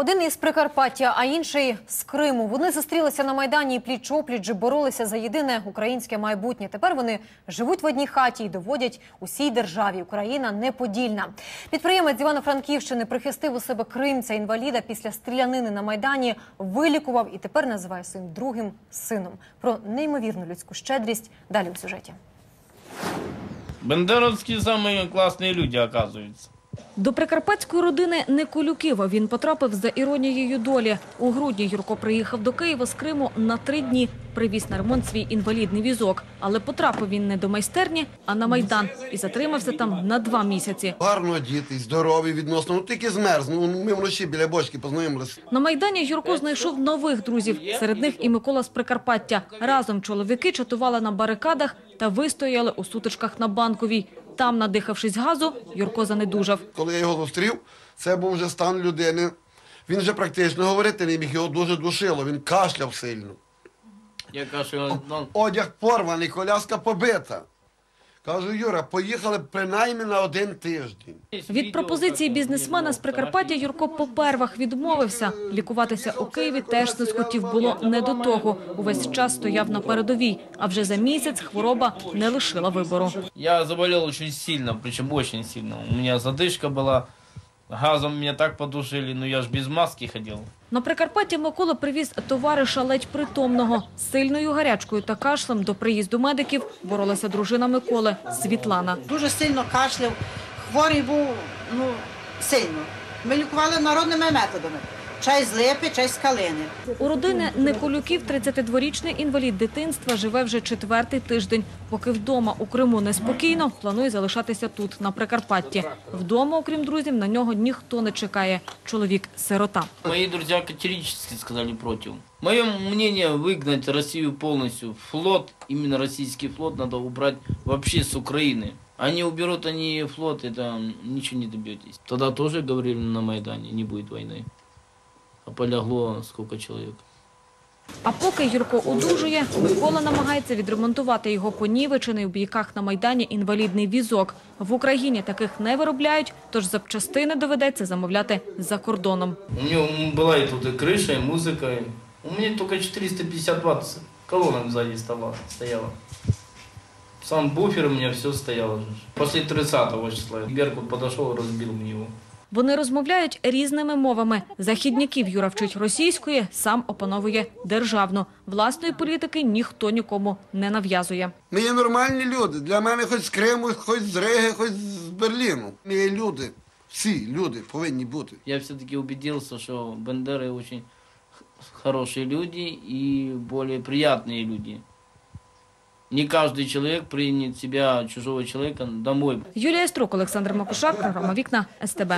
Один із Прикарпаття, а інший з Криму. Вони зустрілися на майдані і пліч-опліч і боролися за єдине українське майбутнє. Тепер вони живуть в одній хаті і доводять усій державі. Україна неподільна. Підприємець з Івано-Франківщини прихистив у себе кримця інваліда після стрілянини на майдані, вилікував і тепер називає своїм другим сином. Про неймовірну людську щедрість далі у сюжеті. Бендеровские самые классные люди, оказывается. До прикарпатської родини Николюків він потрапив за іронією долі. У грудні Юрко приїхав до Києва з Криму на три дні. Привіз на ремонт свій інвалідний візок. Але потрапив він не до майстерні, а на Майдан. І затримався там на два місяці. Гарно одітий, здоровий відносно, ну тільки змерз. Ну, ми вночі біля бочки познайомилися. На Майдані Юрко знайшов нових друзів. Серед них і Микола з Прикарпаття. Разом чоловіки чатували на барикадах та вистояли у сутичках на Банковій. Там, надихавшись газу, Юрко занедужав. Коли я його зустрів, це був вже стан людини. Він вже практично говорити не міг, його дуже душило, він кашляв сильно. Я кашлял, ну, Одяг порваний, коляска побита. Кажу, Юра, поїхали принаймні на один тиждень. Від пропозиції бізнесмена з Прикарпаття Юрко попервах відмовився. Лікуватися у Києві теж не схотів було не до того. Увесь час стояв на передовій, а вже за місяць хвороба не лишила вибору. Я заболів дуже сильно, причому дуже сильно. У мене задишка была, газом меня так подушили, ну я ж без маски ходил. На Прикарпаття Микола привіз товариша ледь притомного. З сильною гарячкою та кашлем до приїзду медиків боролася дружина Миколи Світлана. дуже сильно кашляв, хворий був ну, сильно. Ми лікували народними методами Чай з липи, чай з калини. У родини Николюків 32-річний інвалід дитинства живе вже четвертий тиждень. Поки вдома у Криму неспокійно, планує залишатися тут, на Прикарпатті. Вдома, окрім друзів, на нього ніхто не чекає. Чоловік – сирота. Мои друзья категорически сказали против. Мое мнение выгнать Россию полностью. Флот, именно российский флот, надо убрать вообще с Украины. Они уберут они флот, это ничего не добьетесь. Тогда тоже говорили на Майдане, не будет войны. А полягло сколько человек. А поки Юрко одужує, Микола намагається відремонтувати його понівечений у бійках на Майдані інвалідний візок. В Україні таких не виробляють, тож запчастини доведеться замовляти за кордоном. У него была и тут и крыша, и музыка. и- У меня только 450 ватт с- колонок сзади стола, стояла. Сам буфер у меня все стояло. же. После 30 числа Беркут подошел и разбил мне его. Вони розмовляють різними мовами. Західняків Юра вчить російської, сам опановує державну. Власної політики ніхто нікому не нав'язує. Ми є нормальні люди. Для мене хоч з Криму, хоч з Риги, хоч з Берліну. Ми є люди. Всі люди повинні бути. Я все-таки убедился, что Бандеры очень х- хорошие люди и более приятные люди. Не каждый человек примет себя, чужого человека, домой. Юлія Струк, Олександр Макушак, програма «Вікна», СТБ.